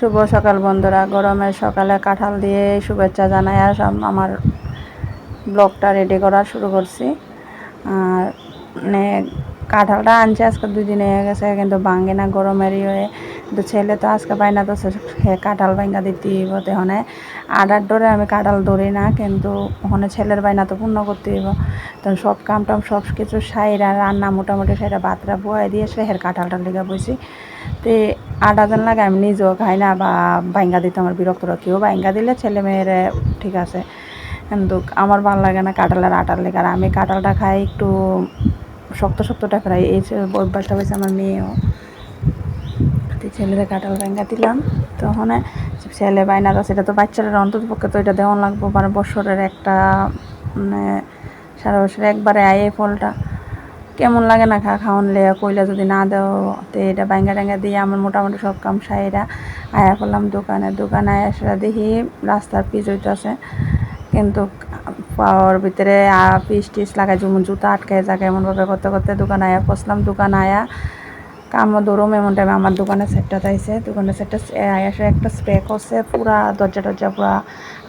শুভ সকাল বন্ধুরা গরমের সকালে কাঁঠাল দিয়ে শুভেচ্ছা জানাই আর সব- আমার ব্লগটা রেডি করা শুরু করছি। আর মানে কাঁঠালটা আনছে, আজকে দুই দিন হয়ে গেছে, কিন্তু ভাঙে না, গরমেরই হয়ে কিন্তু ছেলে তো আজকে পাই না তো কাঁঠাল ভাঙ্গা দিতে হইব তো ওখানে আডার ডরে আমি কাঁঠাল ধরি না, কিন্তু ওখানে ছেলের বাইনা তো পূর্ণ করতে হইব। তো সব কাম টাম সব কিছু সাইরা রান্না মোটামুটি সাইরা ভাতটা বয়ে দিয়ে সেহের কাঁঠালটা লেগে বসি তে আটা দিন লাগে আমি নিজেও খাই না বা ভাঙ্গা দিতে আমার বিরক্ত। কেউ ভাঙ্গা দিলে ছেলে মেয়েরা ঠিক আছে। কিন্তু আমার ভালো লাগে না কাঁঠালের আটার লেগে। আর আমি কাঁঠালটা খাই একটু শক্ত শক্তটা খাই এই অভ্যাসটা হয়েছে আমার মেয়েও। তো ছেলেদের কাঁঠাল ভাঙ্গা দিলাম। তখন ছেলে বাইনা তো সেটা তো বাচ্চারা অন্তত পক্ষে তো এটা দেওয়া লাগবো মানে বছরের একটা মানে সারা বছরে একবারে আয় এই ফলটা। কেমন লাগে না খা, খাওয়ান লে কইলা যদি না দেও, তো এটা ব্যাঙ্গা ট্যাঙ্গা দিয়ে আমার মোটামুটি সব কাম সাইরা আয়া করলাম দোকানে। দোকানে আয়া সেটা দেখি রাস্তার পিচ হইতেছে, কিন্তু পাওয়ার ভিতরে পিস টিস লাগাই যেমন জুতা আটকে জায়গা এমনভাবে করতে করতে দোকান আয়া বসলাম দোকান আয়া কাম দৌড়ম এমন টাইমে আমার দোকানের সেটটা তাইছে দোকানের সেটটা আয়া সে একটা স্প্রে করছে, পুরা দরজা টরজা পুরা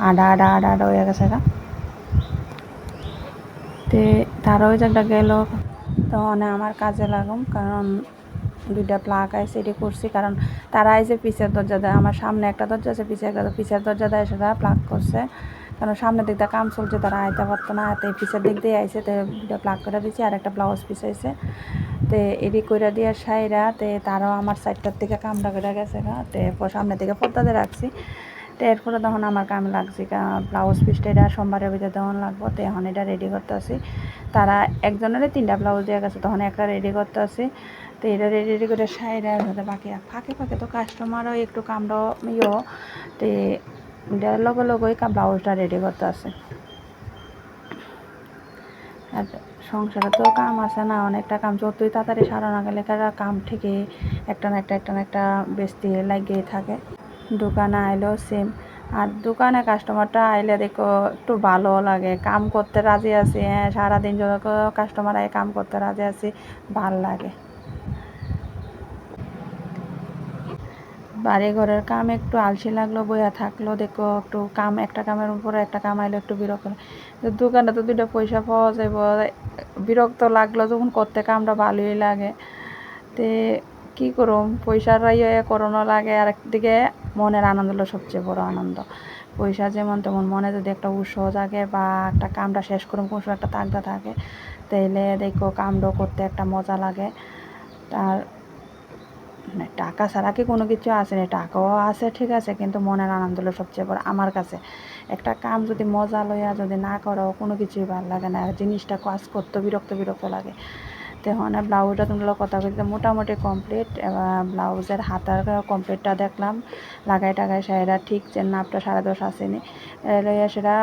আডা আডা আডা আডা হয়ে গেছে তে তারা ওই জায়গাটা গেল। তখন আমার কাজে লাগুম, কারণ দুইটা প্লাগ আছে এটি করছি, কারণ তারা আইসে পিছের দরজা দেয়, আমার সামনে একটা দরজা আছে পিছিয়ে একটা পিছের দরজা দেয়, সেটা প্লাগ করছে। কারণ সামনের দিকটা কাম চলছে, তারা আইতে পারতো না। তো পিছের দিক দিয়ে আইসে তো দুইটা প্লাগ করে দিয়েছি আর একটা ব্লাউজ পিস আইসে তে এডি কইরা দিয়ে সাইরা, তে তারাও আমার সাইডটার থেকে কামড়া করে গেছে গা। তে এরপর সামনের দিকে পর্দাতে রাখছি। তো এরপরে তখন আমার কামে লাগছে ব্লাউজ পিসটা এটা সোমবারের ভিতরে তখন লাগবো। তো এখন এটা রেডি করতে আসি তারা একজনের তিনটা ব্লাউজ দেওয়া গেছে, তখন একটা রেডি করতে আসি তো এটা রেডি রেডি করে সাইরা বাকি ফাঁকে ফাঁকে তো কাস্টমারও একটু কামড়া ইয়ে। তো এটার লগে লগেই ব্লাউজটা রেডি করতে আসে আর সংসারে তো কাম আছে না, অনেকটা কাম। যতই তাড়াতাড়ি সারানো গেলে তারা কাম থেকে একটা না একটা একটা না একটা বেশি লাগিয়েই থাকে। দোকানে আইলেও সেম আর দোকানে কাস্টমারটা আইলে দেখো, একটু ভালো লাগে। কাম করতে রাজি আছি হ্যাঁ সারাদিন যত কাস্টমার আয়, কাম করতে রাজি আছি, ভালো লাগে। বাড়ি ঘরের কাম একটু আলসি লাগল, বইয়া থাকল, দেখো একটু কাম, একটা কামের উপরে একটা কাম আইলে, একটু বিরক্ত। দোকানে তো দুইটা পয়সা পাওয়া যাইব বিরক্ত লাগল যখন করতে কামটা ভালোই লাগে। তে কি করুম, পয়সার ইয়ে করানো লাগে আর একদিকে মনের আনন্দ হলো সবচেয়ে বড় আনন্দ। পয়সা যেমন তেমন মনে যদি একটা উৎসাহ থাকে বা একটা কামটা শেষ করুম, কোনো একটা তাগদা থাকে, তাইলে দেখো কামটা করতে একটা মজা লাগে। আর মানে টাকা ছাড়া কি কোনো কিছু আছে না টাকাও আছে, ঠিক আছে, কিন্তু মনের আনন্দ হলো সবচেয়ে বড় আমার কাছে। একটা কাম যদি মজা লইয়া যদি না করো কোনো কিছুই ভালো লাগে না। আর জিনিসটা কাজ করতে বিরক্ত বিরক্ত লাগে। তখন ব্লাউজটা তোমরা কথা বলতে মোটামুটি কমপ্লিট ব্লাউজের হাতার কমপ্লিটটা দেখলাম। লাগাই টাগাই সেটা ঠিক যে নাপটা সাড়ে দশ আসেনি। লইয়া সেটা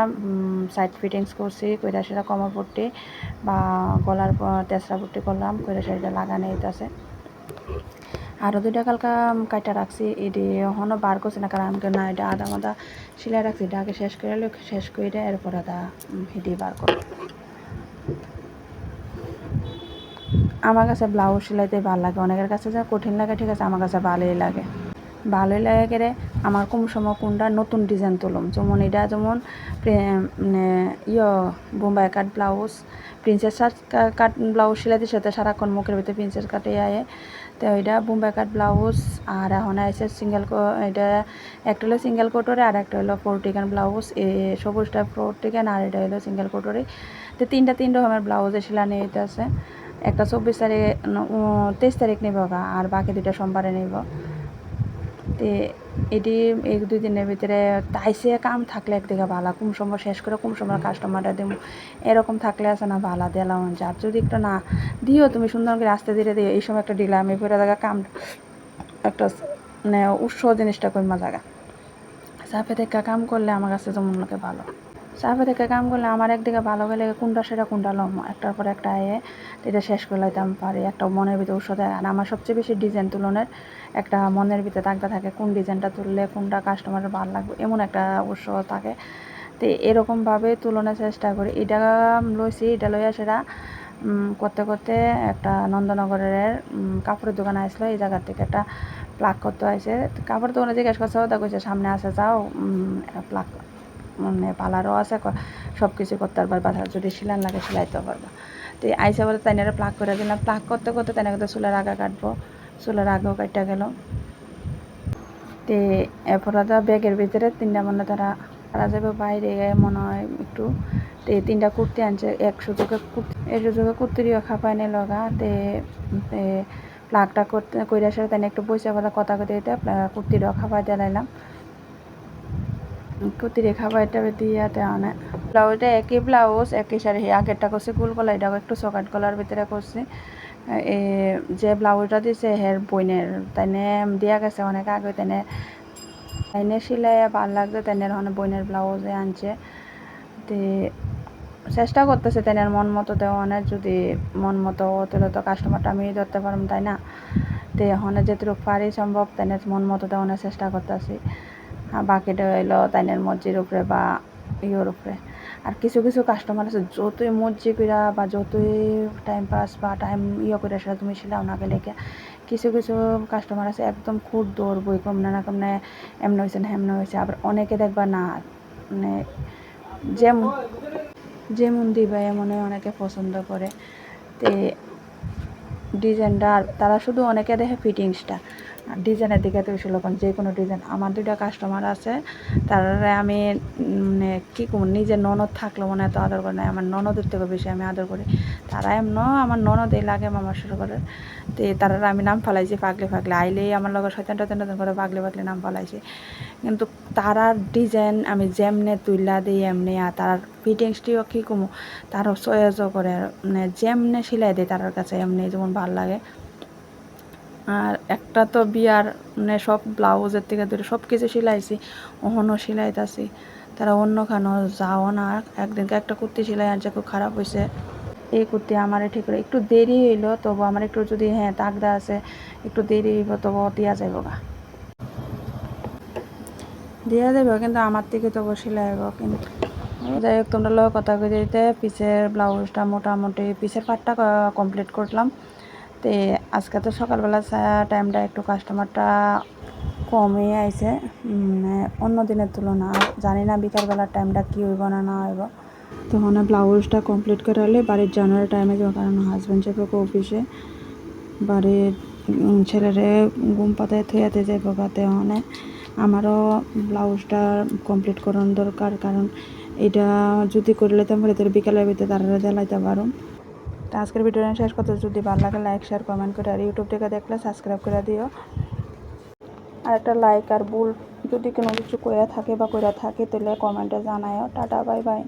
সাইড ফিটিংস করছি, কইরা সেটা কমর পট্টি বা গলার তেসরা পট্টি করলাম, কইরা সেটা লাগানো আছে আরও দুইটা কালকা কাইটা রাখছি এটি এখনও বার করছি না, কারণ আমাকে না এটা আদা মাদা সিলাই রাখছি, এটা আগে শেষ করে শেষ করে এরপর আদা হেঁটে বার কর আমার কাছে ব্লাউজ সেলাইতে ভালো লাগে, অনেকের কাছে যা কঠিন লাগে, ঠিক আছে, আমার কাছে ভালোই লাগে। ভালোই লাগে করে আমার কোন সময় কোনটা নতুন ডিজাইন তুলুম। যেমন এটা যেমন মানে ইয়, Bombay cut blouse princess cut blouse সেলাইতে সাথে সারাক্ষণ মুখের ভিতরে প্রিন্সেস কাটে আয়ে। তো এটা বোম্বাই কাট ব্লাউজ, আর এখন আছে সিঙ্গেল এটা একটা হলো সিঙ্গেল কোটরে আর একটা হলো ফোরটিকান ব্লাউজ। এ সবুজটা ফোরটিকান আর এটা হলো সিঙ্গেল কোটরে তো তিনটা তিন রকমের ব্লাউজে সেলানি হইতে আছে। একটা চব্বিশ তারিখ তেইশ তারিখ নেব আর বাকি দুইটা সোমবারে নেব। তে এটি এক দুই দিনের ভিতরে তাইসে কাম থাকলে একদিকে ভালো কোন সময় শেষ করে কোন সময় কাস্টমারটা দিব এরকম থাকলে আছে না ভালো দিলাম যার যদি একটু না দিও তুমি সুন্দর করে আস্তে ধীরে দিও এই সময় একটা দিলাম এই পরে দেখা কাম, একটা মানে উৎস জিনিসটা কইমা জায়গা সাফে দেখা কাম করলে আমার কাছে যেমন লাগে ভালো। চাপে থেকে কাম করলে আমার একদিকে ভালো গেলে কোনটা সেটা কোনটা লম একটার পর একটা আয়ে এটা শেষ করে লাইতাম পারি। একটা মনের ভিতরে উৎস আর আমার সবচেয়ে বেশি ডিজাইন তুলনের একটা মনের ভিতরে থাকতে থাকে, কোন ডিজাইনটা তুললে কোনটা কাস্টমারের ভালো লাগবে, এমন একটা উৎসাহ থাকে। তো এরকমভাবে তুলনার চেষ্টা করি। এটা লইছি, এটা লইয়া সেটা করতে করতে একটা নন্দনগরের কাপড়ের দোকানে আসলো। এই জায়গার থেকে একটা প্লাগ করতে হয়েছে কাপড়ের দোকানে জিজ্ঞেস করছে, ওটা কইছে সামনে আসে যাও। প্লাগ মানে পালারও আছে সব কিছু করতে পারবার বা যদি সিলান লাগে সিলাইতে পারবা। তো আইসা বলে তাই প্লাগ করে দিলাম। প্লাগ করতে করতে তাই কিন্তু চুলের আগা কাটবো, চুলের আগেও কাটটা গেল। তে এরপর ব্যাগের ভিতরে তিনটা মনে তারা তারা যাবে বাইরে মনে হয় একটু। তে তিনটা কুর্তি আনছে, এক সুযোগে কুর্তি এই সুযোগে কুর্তিরিও খাপায় নিল লগা। তে প্লাগটা করতে, কইরা সাথে তাই একটু পয়সা বলা কথা কইতে কুর্তিটাও খাপাই দিলাম কুর্তির খাবারটা দিয়ে তেমন ব্লাউজটা একই ব্লাউজ একই শাড়ি। আগেরটা করছে কুল কলা এটাও একটু চকাট কলার ভিতরে করছে। যে ব্লাউজটা দিছে, হের বইনের তাইনে দিয়া গেছে অনেক আগে তাইনে তাইনে সিলাই ভালো লাগছে তাইনের অনেক বইনের ব্লাউজে আনছে। তে, চেষ্টা করতেছে তাইনের মন মতো দেওয়ানের, যদি মন মতো তাহলে তো কাস্টমারটা আমি ধরতে পারম তাই না? তে এখন যেটুকু পারি সম্ভব তাইনের মন মতো দেওয়ানোর চেষ্টা করতেছি। বাকিটা হইল তাইনের মর্জির উপরে বা ইয়ের উপরে। আর কিছু কিছু কাস্টমার আছে, যতই মর্জি কইরা বা যতই টাইম পাস বা টাইম ইয়ে করে সেটা তুমি সিলাও না গেলে কিছু কিছু কাস্টমার আছে একদম খুব দৌড় বই কম না কমনে এমন হয়েছে না এমন হয়েছে আবার অনেকে দেখবা না মানে যেমন যেমন দিবা এমনই অনেকে পছন্দ করে। তে ডিজাইনটা আর তারা শুধু অনেকে দেখে ফিটিংসটা ডিজাইনের দিকে তো লোক যে কোনো ডিজাইন। আমার দুইটা কাস্টমার আছে তারা আমি মানে কী করব নিজের ননদ থাকলে মনে এত আদর করে না আমার ননদের থেকে বেশি আমি আদর করি। তারা এমন আমার ননদ এই লাগে মামা শুরু করে তো তারা আমি নাম ফালাইছি পাগলে পাগলে আইলেই আমার লগে শয়তান টয়তান টয়তান করে পাগলে পাগলে নাম ফালাইছি। কিন্তু তারার ডিজাইন আমি যেমনে তুইলা দিই, এমনি আর তার ফিটিংসটিও কী কমু, তারও সয়েজও করে। মানে যেমনে সিলাই দেয় তার কাছে, এমনি যেমন ভালো লাগে। আর একটা তো বিয়ার মানে সব ব্লাউজের থেকে ধরে সব কিছু সিলাইছি, ওহনও সিলাইতাছি, তারা অন্য খানো যাও না একদিনকে একটা কুর্তি সিলাই আনছে, খুব খারাপ হয়েছে এই কুর্তি আমার ঠিক করে, একটু দেরি হইল, তবু আমার একটু যদি হ্যাঁ তাকদা আছে, একটু দেরি হইব, তবু দিয়া যাইব গা। দিয়া যাইব, কিন্তু আমার থেকে তবু সিলাইব কিন্তু যাই হোক, তোমরা লোক কথা কই দিতে পিসের ব্লাউজটা মোটামুটি, পিসের পাটটা কমপ্লিট করলাম। তে আজকে তো সকালবেলা টাইমটা একটু কাস্টমারটা কমই আইছে। মানে অন্য দিনের তুলনা জানি না বিকালবেলার টাইমটা কী হইব না না হইব। তখন ব্লাউজটা কমপ্লিট করে হলে বাড়ির জানার টাইমে যাব কারণ হাজব্যান্ড যাবে অফিসে বাড়ির ছেলেরে ঘুম পাতায় থুয়াতে যাইব গাতে হনে। আমারও ব্লাউজটা কমপ্লিট করানো দরকার। কারণ এটা যদি করলে তো আমরা বিকালের ভিতরে তারা জ্বালাইতে পারো। তো আজকের ভিডিওটা শেষ করতে। যদি ভালো লাগে লাইক শেয়ার কমেন্ট করে আর ইউটিউব থেকে দেখলে সাবস্ক্রাইব করে দিও। আর একটা লাইক আর ভুল যদি কোনো কিছু করে থাকে বা করে থাকে, তাহলে কমেন্টে জানায়ও। Tata bye bye